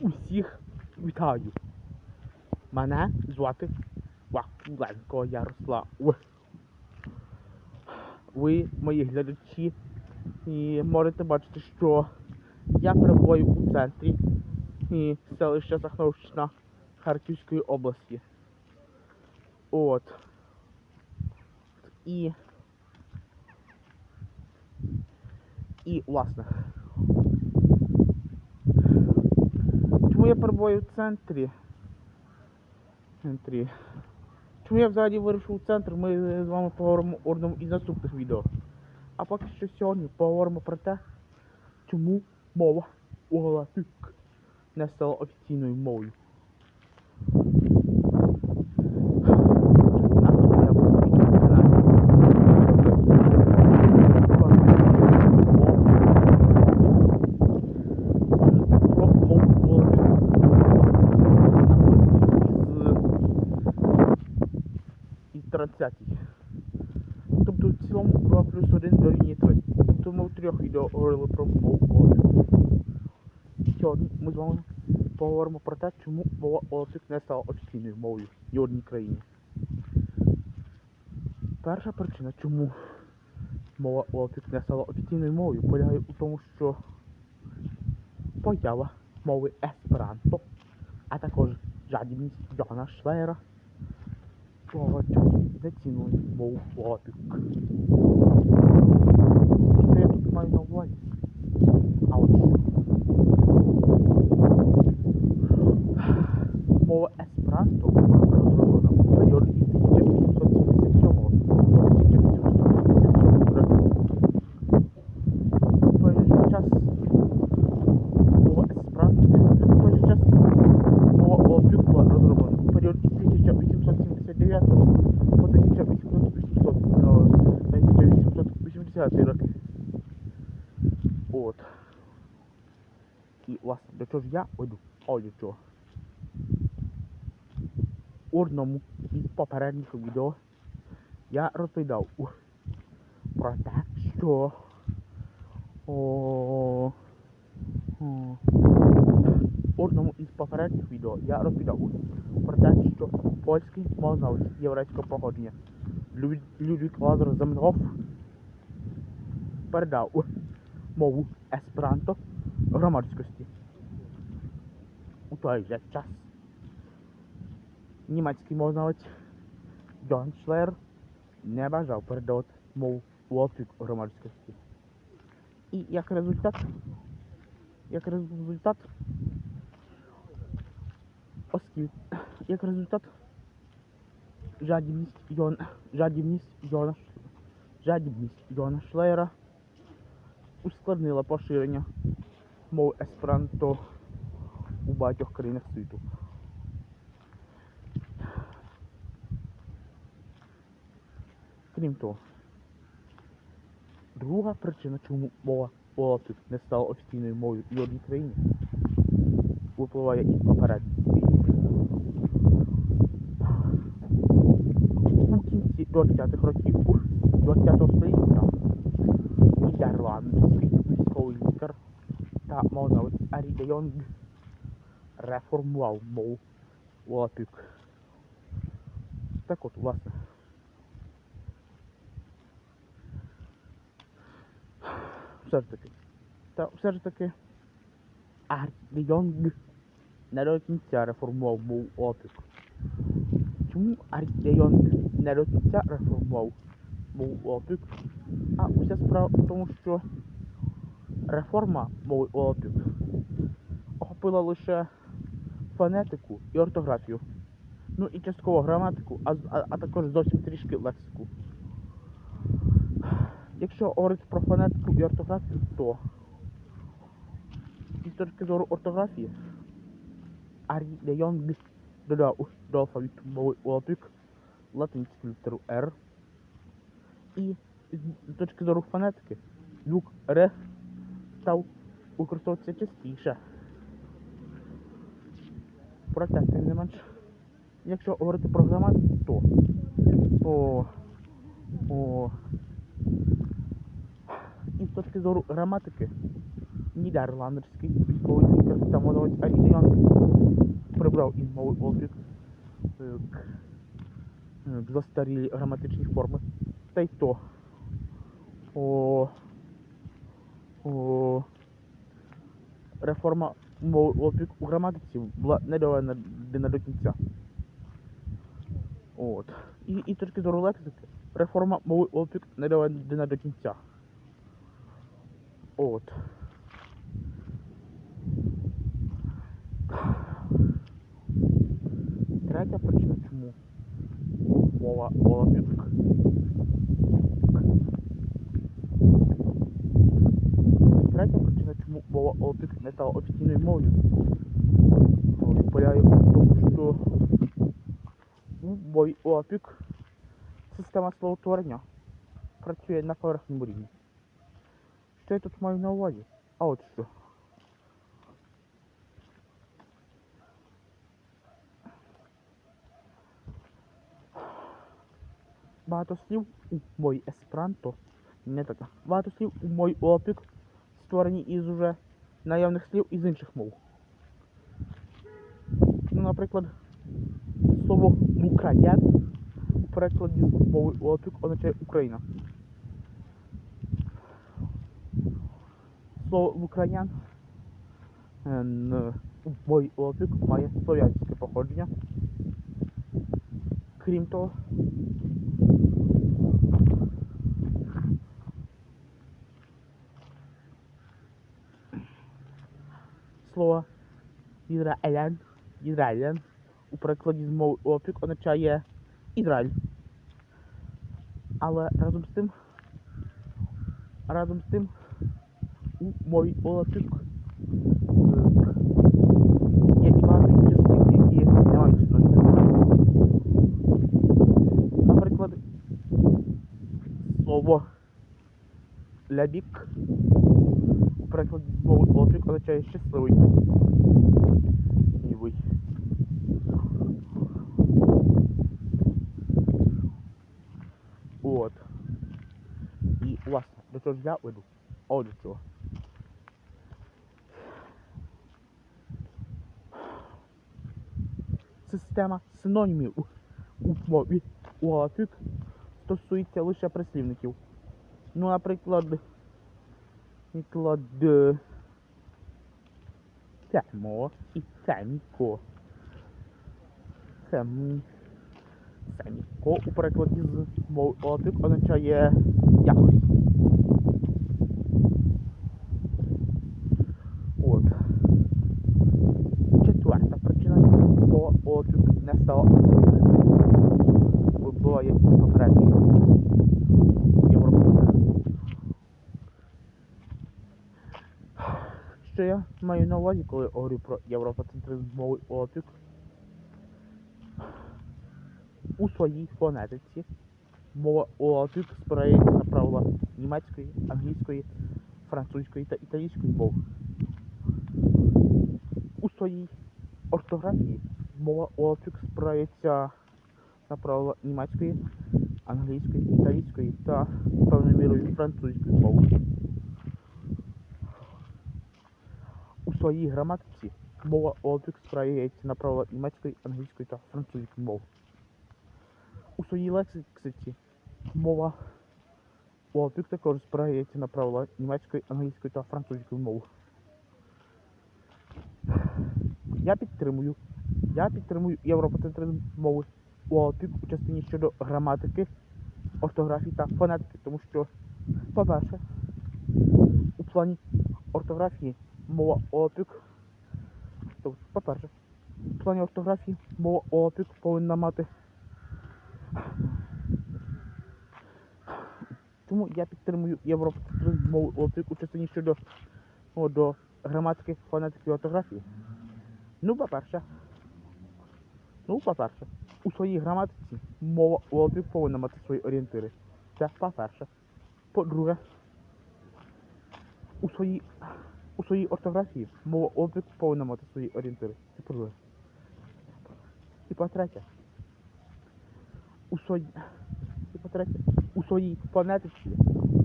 Усіх вітаю. Мене звати Вакуленко Ярослав. Ви, мої глядачі, і можете бачити, що я перебуваю у центрі і селища Сахновщина Харківської області. От. І. І, власне. Чому я перебуваю в центрі? центрі? Чому я взагалі вирішив центр? Ми з вами поговоримо в одному із наступних відео. А поки що сьогодні поговоримо про те, чому мова у Галатик не стала офіційною мовою. На своєму YouTube-каналі. Про мову із 30 Тобто в цілому 2 плюс 1 дорівнює 3. Тобто ми в трьох відео говорили про Олатюк. Сьогодні ми з вами поговоримо про те, чому мова Олатюк не стала офіційною мовою в одній країні. Перша причина, чому мова Олатюк не стала офіційною мовою, полягає у тому, що поява мови есперанто, а також жадібність Джона Шлеєра того часу знецінили мову Олатюк. Що я тут маю на увазі? А от що? Мова есперанто розроблена в період із 1877 до 1887 років. В той же час мова есперанто, в той же час мова Олатюк була розроблена в період із 1879 по 1880 е, 1880 роки. От. І власне, до чого ж я йду? Ось до чого. У одному із попередніх я розповідав про те, що о, о, одному із попередніх відео я розповідав про те, що польський мовознавець єврейського походження Люд- Людвік Лазар Заменгоф передав мову есперанто громадськості. У той же час німецький мовознавець Джон Шлер не бажав передавати мову Латвік громадськості. І як результат, як результат, оскільки, як результат, жадібність Йон, жадібність Йона, жадібність Йона Шлеєра ускладнила поширення мов есперанто у багатьох країнах світу. Крім того, друга причина, чому мова Олатик не стала офіційною мовою в одній країні, випливає із попередніх У кінці 20-х років 20-го століття нідерландський військовий лікар та Арі де Йонг реформував мову Олатик. Так от, власне. Все ж таки. Та все ж таки Арі де Йонг не до кінця реформував мову Олатик. Чому Арі де Йонг не до кінця реформував мову Олатик? А уся справа в тому, що реформа мови Олатик охопила лише фонетику і ортографію. Ну і частково граматику, а, а, а також зовсім трішки лексику. Якщо говорити про фонетику і ортографію, то з точки зору ортографії Арі де Йонг у- до алфавіту мови Олатик латинську літеру R. І з точки зору фонетики звук Р став використовуватися частіше. Проте, не менш, якщо говорити про граматику, то о, о, і з точки зору граматики, нідерландерський військовий лікар та мовець Арі де Йонг брав із мови опік е, е, застарілі граматичні форми. Та й то. О, о, реформа мови опік у граматиці була не доведена до кінця. От. І, і точки зору лексики. Реформа мови опік не доведена до кінця. От. Третя причина, чому мова опік. Третя причина, чому мова опік не мовою. ну, тому, що у мові опік система словотворення працює на поверхньому рівні. Що я тут маю на увазі? А от що. Багато слів у мові есперанто не така. Багато слів у мові опік створені із уже наявних слів із інших мов. Ну, наприклад, слово «україн» у перекладі з мови опік означає Україна. Слово «україн» е, у мові опік має слов'янське походження. Крім того, слово Ізраїлян, Ізраїлян у перекладі з мови опік означає Ізраїль. Але разом з тим, разом з тим, у мові опік е, є і багато інших які не мають. Наприклад, слово лябік у перекладі означає щасливий. Нівий. От. І власне, до чого ж я веду? О, до чого. Система синонімів у, у мові стосується лише прислівників. Ну, наприклад, наприклад, е, Семо і Семіко. Сем... Семіко у перекладі з мови опік означає якось. От. Четверта причина, бо опік не стала бо була як і попередній Європа. Що я маю на увазі, коли говорю про європоцентризм мови опік? У своїй фонетиці мова опік спирається на правила німецької, англійської, французької та італійської мов. У своїй орфографії мова опік спирається на правила німецької, англійської, італійської та певною мірою французької мови. У своїй граматиці мова опік спирається на правила німецької, англійської та французької мов. У своїй лексиці мова опік також спирається на правила німецької, англійської та французької мов. Я підтримую. Я підтримую європоцентризм мови опік у частині щодо граматики, орфографії та фонетики, тому що, по-перше, у плані орфографії мова опік. Тобто, по-перше, у плані орфографії мова опік повинна мати. Тому я підтримую європоцентризм мови опік у частині щодо о, до граматики, фонетики орфографії. Ну, по-перше, ну, по-перше, у своїй граматиці мова опік повинна мати свої орієнтири. Це по-перше. По-друге, у своїй у своїй орфографії мова опік повинна мати свої орієнтири. Це по-друге. І по-третє, у своїй і по-третє, у своїй фонетиці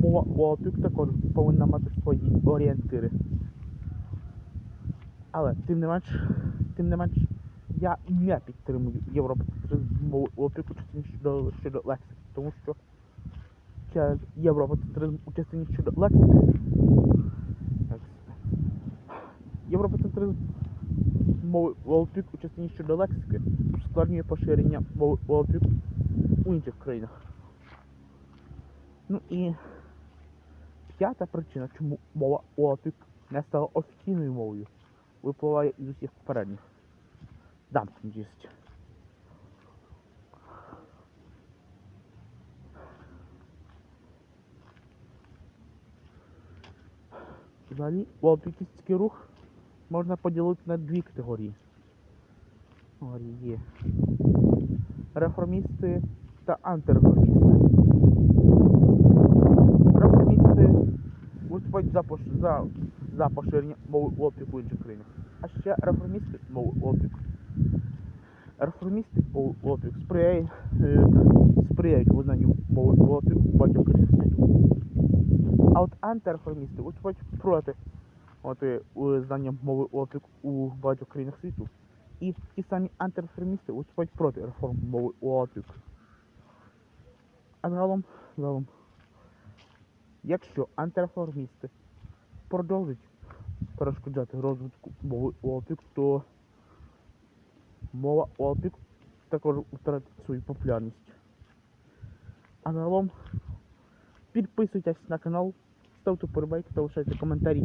мова опік також повинна мати свої орієнтири. Але тим не менш, тим не менш, я не підтримую європоцентризм мови опіку у частині щодо, щодо лексики, тому що через європоцентризм у частині щодо лексики. Європоцентризм мови опік у частині щодо лексики ускладнює поширення мови опік у інших країнах. Ну і п'ята причина, чому мова опік не стала офіційною мовою, випливає із усіх попередніх. Замкнутість. Взагалі, опікістський рух можна поділити на дві категорії. Є реформісти та антиреформісти. Реформісти виступають за, пош- за, за поширення мови опіку в інших країнах. А ще реформісти мови опіку. Реформісти опік сприяють, е, сприяють визнанню мови в багатьох країнах світу. А от антиреформісти виступають проти от, е, визнання мови опіку у багатьох країнах світу. І ті самі антиреформісти виступають проти реформ мови опік. А загалом, загалом, якщо антиреформісти продовжать перешкоджати розвитку мови опік, то мова опік також втратить свою популярність. А загалом підписуйтесь на канал, ставте вподобайки та лишайте коментарі.